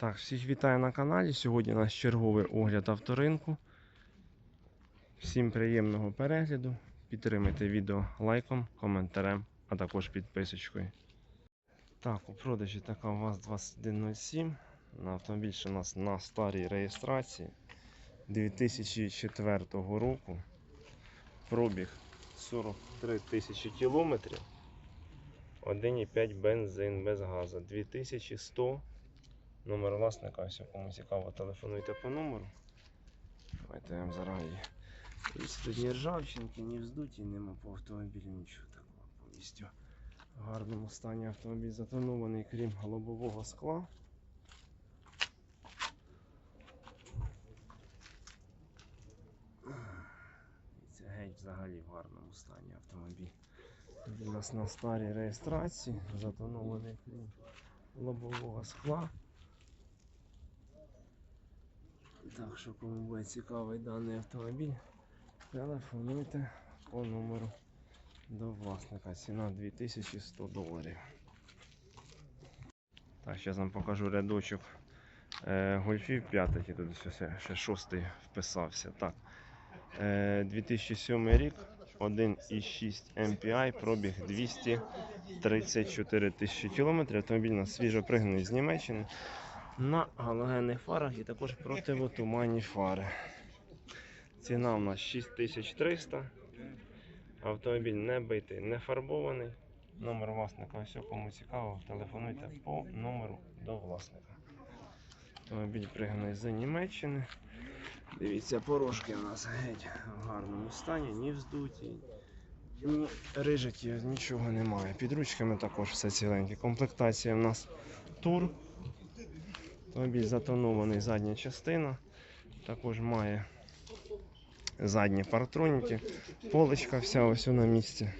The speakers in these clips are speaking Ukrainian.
Так, всіх вітаю на каналі. Сьогодні у нас черговий огляд авторинку. Всім приємного перегляду. Підтримайте відео лайком, коментарем, а також підписочкою. Так, у продажі така ВАЗ-2107. На автомобіль у нас на старій реєстрації 2004 року. Пробіг 43 тисячі кілометрів. 1,5 бензин без газу. 2100 Номер власника, ось кому цікаво, телефонуйте по номеру. Давайте я вам зараз її. Тут ні ржавчинки, ні вздуті, нема по автомобілю, нічого такого. Повністю в гарному стані автомобіль затонований, крім лобового скла. Дивіться, геть взагалі в гарному стані автомобіль. Він у нас на старій реєстрації, затонований крім лобового скла. Так що кому буде цікавий даний автомобіль, телефонуйте по номеру до власника. Ціна 2100 доларів. Так, зараз вам покажу рядочок е, гольфів п'ятих. І тут ще, ще шостий вписався. Так. Е, 2007 рік, 1,6 MPI, пробіг 234 тисячі кілометрів. Автомобіль у нас свіжо пригнаний з Німеччини на галогенних фарах і також противотуманні фари. Ціна у нас 6300. Автомобіль не битий, не фарбований. Номер власника, ось кому цікаво, телефонуйте по номеру до власника. Автомобіль пригнаний з Німеччини. Дивіться, порожки у нас геть в гарному стані, ні вздуті, ні рижиті, нічого немає. Під ручками також все ціленьке. Комплектація у нас тур. Автомобіль затонований задня частина. Також має задні партроніки. Поличка вся ось на місці.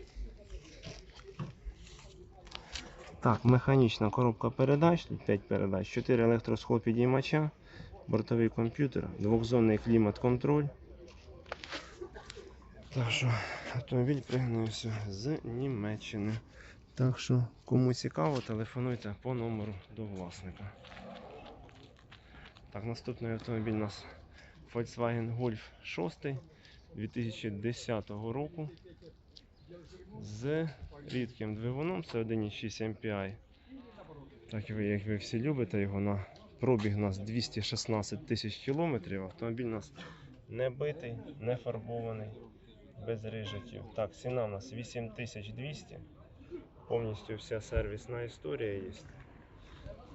Так, механічна коробка передач, тут 5 передач, 4 електросход підіймача, бортовий комп'ютер, двохзонний клімат-контроль. Так що автомобіль пригнувся з Німеччини. Так що, кому цікаво, телефонуйте по номеру до власника. Так, наступний автомобіль у нас Volkswagen Golf 6 2010 року з рідким двигуном, це 1,6 MPI. Так ви, як ви всі любите його на пробіг у нас 216 тисяч кілометрів. Автомобіль у нас не битий, не фарбований, без рижиків. Так, ціна у нас 8200. Повністю вся сервісна історія є.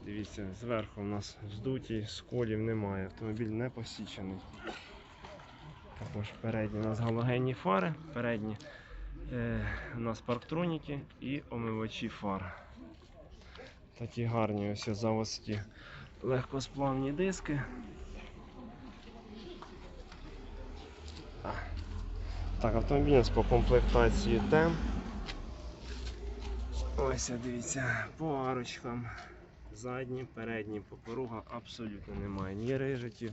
Дивіться, зверху у нас вздуті, сколів немає, автомобіль не посічений. Також передні у нас галогенні фари, передні е, у нас парктроніки і омивачі фар. Такі гарні ось заводські легкосплавні диски. Так, автомобіль у нас по комплектації TEM. Ось дивіться, по арочкам. Задні, передні попоруга абсолютно немає. Ні рижиків,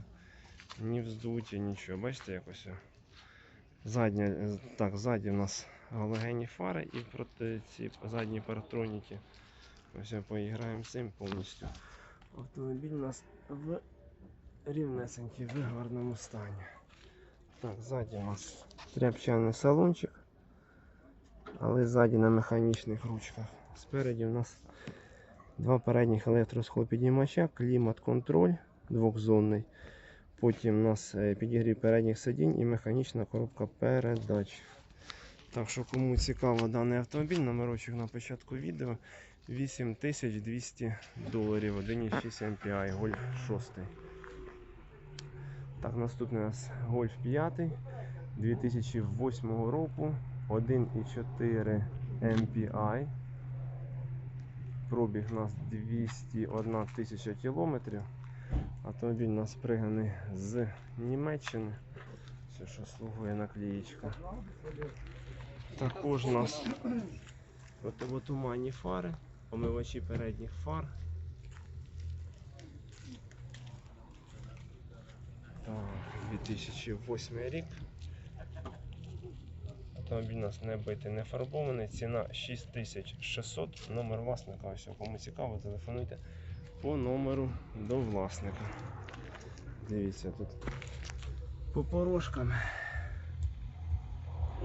ні вздуті, нічого. Бачите, якось. о. Задня, е, так, ззаді у нас галогенні фари і проти ці задні паратроніки. Ось поіграємо з цим повністю. Автомобіль у нас в рівнесенький, в гарному стані. Так, ззаді у нас тряпчаний салончик, але ззаді на механічних ручках. Спереді у нас Два передніх електросхлопіднімача, клімат-контроль двохзонний. Потім у нас е, підігрів передніх сидінь і механічна коробка передач. Так що, кому цікаво даний автомобіль, номерочок на початку відео 8200 доларів 1,6 MPI Golf 6. Так, наступний у нас Golf 5 2008 року 1,4 MPI. Пробіг у нас 201 тисяча кілометрів. Автомобіль у нас пригнаний з Німеччини. Все, що слугує наклеїчка. Також у нас противотуманні фари, омивачі передніх фар. Так, 2008 рік. Автомобіль у нас не битий, не фарбований. Ціна 6600. Номер власника. Ось кому цікаво, телефонуйте по номеру до власника. Дивіться тут по порожкам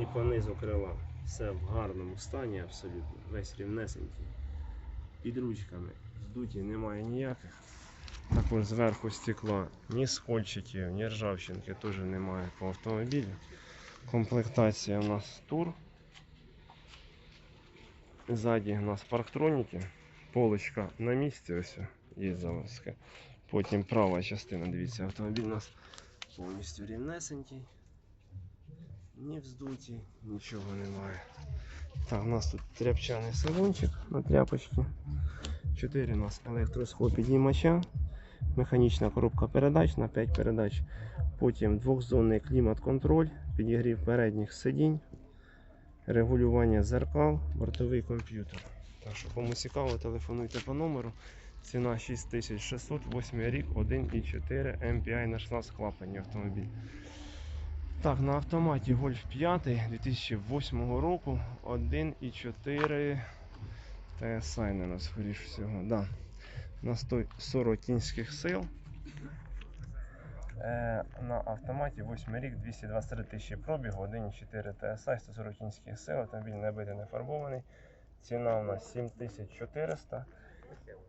і по низу крила. Все в гарному стані абсолютно. Весь рівнесенький. Під ручками здуті немає ніяких. Також зверху стекла ні скольчиків, ні ржавчинки теж немає по автомобілю. Комплектація у нас тур. Ззаді у нас парктроніки. Полочка на місці, ось є заводська. Потім права частина, дивіться, автомобіль у нас повністю рівнесенький. Ні вздуті, нічого немає. Так, у нас тут тряпчаний салончик на тряпочці. 4 у нас електросход підіймача, механічна коробка передач на 5 передач. Потім двохзонний клімат-контроль, підігрів передніх сидінь, регулювання зеркал, бортовий комп'ютер. Так що кому цікаво, телефонуйте по номеру. Ціна 6600, 8 рік, 1,4 MPI на 16 клапанів автомобіль. Так, на автоматі Golf 5 2008 року 1,4 TSI, наверное, скоріш всього. Да. На 140 кінських сил. Е, на автоматі 8 рік 223 тисячі пробігу, 1,4 TSI, 140 кінських сил, автомобіль не битий, не фарбований. Ціна у нас 7400.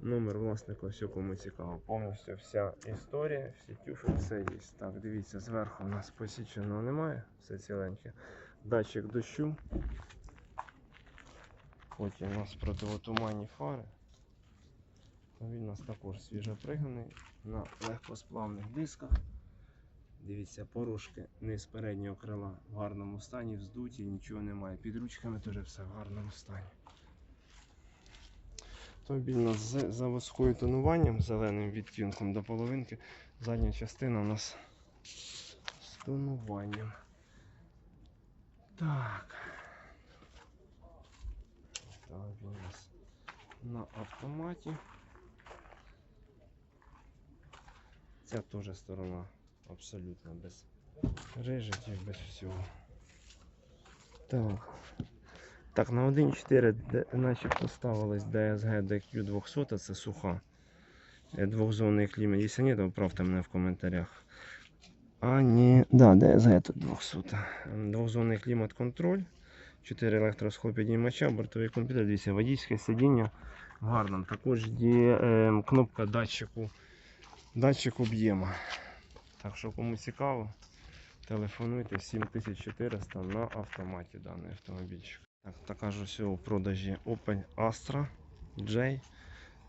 Номер власника, все кому цікаво. Повністю вся історія, всі тюфи, все є. Так, дивіться, зверху у нас посіченого немає, все ціленьке. Датчик дощу. Потім у нас противотуманні фари. Він у нас також свіжопригнаний на легкосплавних дисках. Дивіться, порожки низ переднього крила в гарному стані, вздуті, нічого немає. Під ручками теж все в гарному стані. Нас з заводською тонуванням, зеленим відтінком до половинки. Задня частина у нас з тонуванням. Так. Автомобіль у нас на автоматі. Ця теж сторона абсолютно без режетів, без всього. Так. Так, на 1.4 де- начебто ставилась DSG DQ 200, це суха. Е, Двохзонний клімат. Якщо ні, то вправте мене в коментарях. А ні, да, DSG тут 200. Ем, Двохзонний клімат контроль. 4 електросход піднімача, бортовий комп'ютер, дивіться, водійське сидіння в гарному. Також є ем, кнопка датчику, датчик об'єму. Так що кому цікаво, телефонуйте 7400 на автоматі даний автомобільчик. Так, така ж ось у продажі Opel Astra J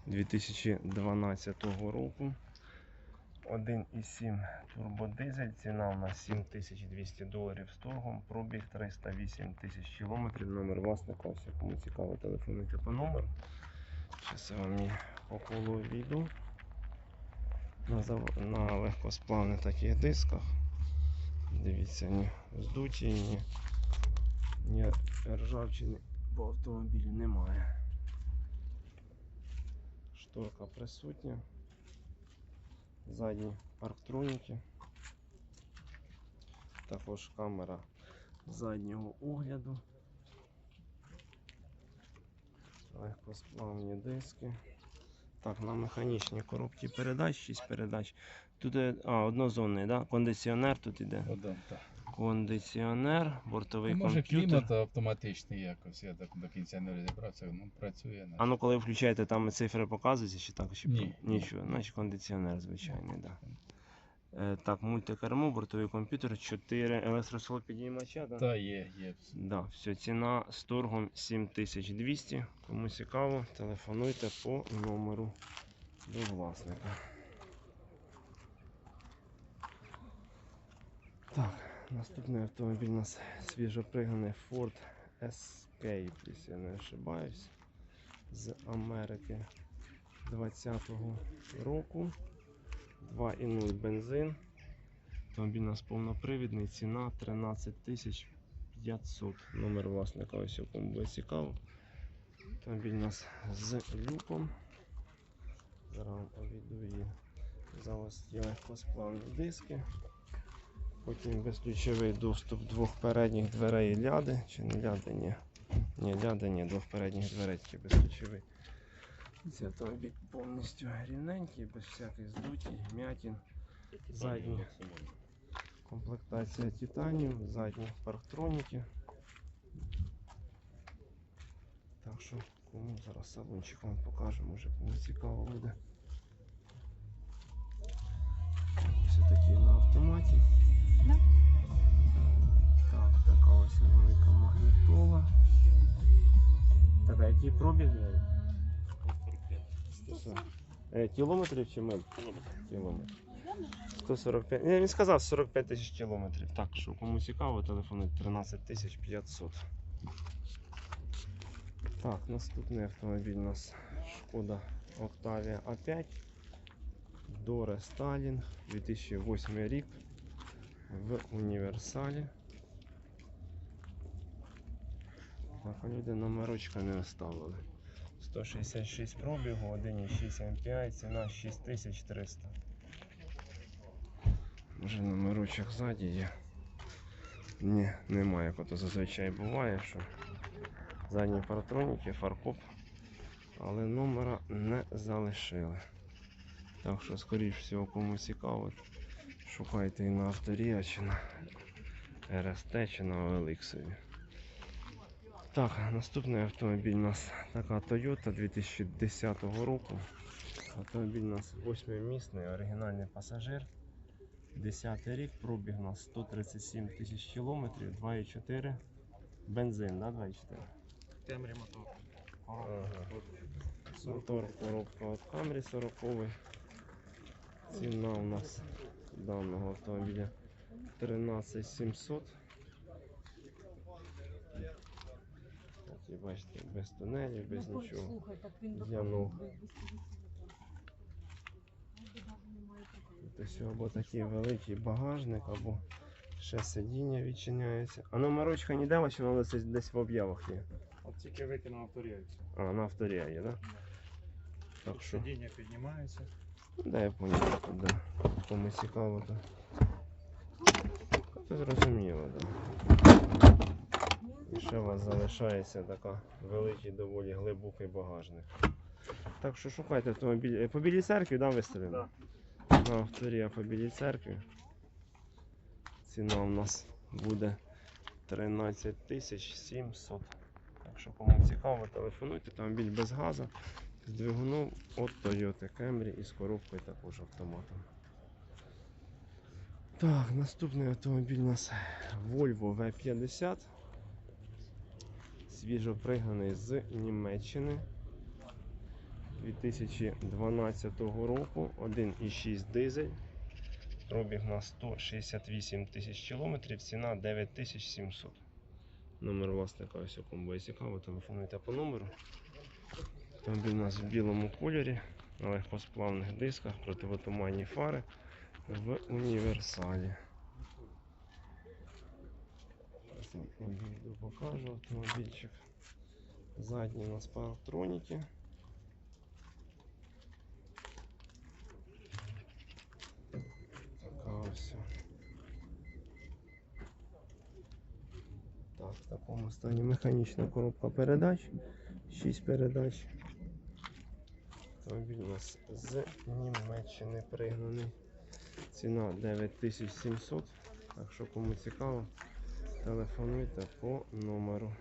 2012 року. 1,7 турбодизель, ціна у нас 7200 доларів з торгом, пробіг 308 тисяч кілометрів, номер власника, ось кому цікаво, телефонуйте по номеру. Зараз я вам її по колу віду. На, легкосплавних таких дисках. Дивіться, ні здуті, ні, ні ржавчини по автомобілю немає. Шторка присутня. Задні парктроніки. Також камера заднього огляду. Легкосплавні диски. Так, на механічній коробці передач, 6 передач. Тут а, однозонний, да? кондиціонер тут іде. Один, так. Кондиціонер, бортовий Ну, може комп'ютер. клімат автоматичний якось, я так до кінця не розібрався, ну працює. А ну коли включаєте, там цифри показуються чи так? Чи Ні. Нічого, значить кондиціонер звичайний, да. Е, так, мультикермо, бортовий комп'ютер, 4 електросход підіймача, да? Є, є. Да, все, ціна з торгом 7200. Кому цікаво, телефонуйте по номеру до власника. Так, наступний автомобіль у нас свіжопригнаний Ford Escape, якщо я не ошибаюсь, з Америки 20-го року. 2,0 бензин. Автомобіль у нас повнопривідний, ціна 13 тисяч 500 номер власника, ось кому буде цікаво. Автомобіль у нас з люком. Зараз вам повіду її. Зараз є легкосплавні диски. Потім безключовий доступ двох передніх дверей ляди. Чи не ляди, ні. Ні, ляди, ні, двох передніх дверей тільки безключовий. Цей автомобіль повністю рівненький, без всяких здутій, м'ятін. Задні. Комплектація титанів, задні парктроніки. Так що кому зараз салончик вам покажемо, може кому цікаво буде. Ось такий на автоматі. Да. Так, така ось велика магнітола. Так, а який пробіг? В 140. Е, кілометрів чи миль? Кілометр. 145. Ні, він сказав 45 тисяч кілометрів. Так, що кому цікаво, телефонуйте 13 тисяч 500. Так, наступний автомобіль у нас Шкода Octavia A5. Доре Сталінг, 2008 рік в універсалі. Так, а люди номерочка не оставили. 166 пробігу, 1,6 MPI, ціна 6300. Може номерочок ззаді є. Ні, немає, ото зазвичай буває, що задні паратроніки, фаркоп, але номера не залишили. Так що, скоріш всього, кому цікаво, шукайте і на авторія, чи на РСТ, чи на OLX. Так, наступний автомобіль у нас така Toyota 2010 року. Автомобіль у нас 8-місний, оригінальний пасажир. 10 рік, пробіг у нас 137 тисяч кілометрів, 2,4. Бензин, да, 2,4? Темрі мотор. Ага. Мотор, коробка от Camry 40 Ціна у нас даного автомобіля 13 700. От і бачите, без тунелів, без Ну, нічого. Слухай, так він Я ну. Ось або такий великий багажник, або ще сидіння відчиняється. А номерочка ніде ваша, вона десь, десь в об'явах є. От тільки викинув авторієць. А, на авторія є, так? Так що. Сидіння піднімається. Ну, Да, я понял, да. Кому цікаво, то. Це зрозуміло, да. І ще у вас залишається така великий, доволі глибокий багажник. Так що шукайте автомобіль. Е, По білій церкві, да, виставимо? Да. На авторія по білій церкві. Ціна у нас буде 13 тисяч 700. Так що кому цікаво, телефонуйте, автомобіль без газу, з двигуном від Toyota Camry і з коробкою також автоматом. Так, наступний автомобіль у нас Volvo V50. Свіжо пригнаний з Німеччини 2012 року, 1,6 дизель. Пробіг на 168 тисяч кілометрів, ціна 9700. Номер власника ось кому буде цікаво, телефонуйте по номеру. Автомобіль у нас в білому кольорі, на легкосплавних дисках, противотуманні фари в універсалі. Зараз я обійду, покажу автомобільчик. Задні у нас парктроніки. Така ось. Так, в такому стані механічна коробка передач. 6 передач. Автомобіль у нас з Німеччини пригнаний. Ціна 9700. Так що кому цікаво, телефонуйте по номеру.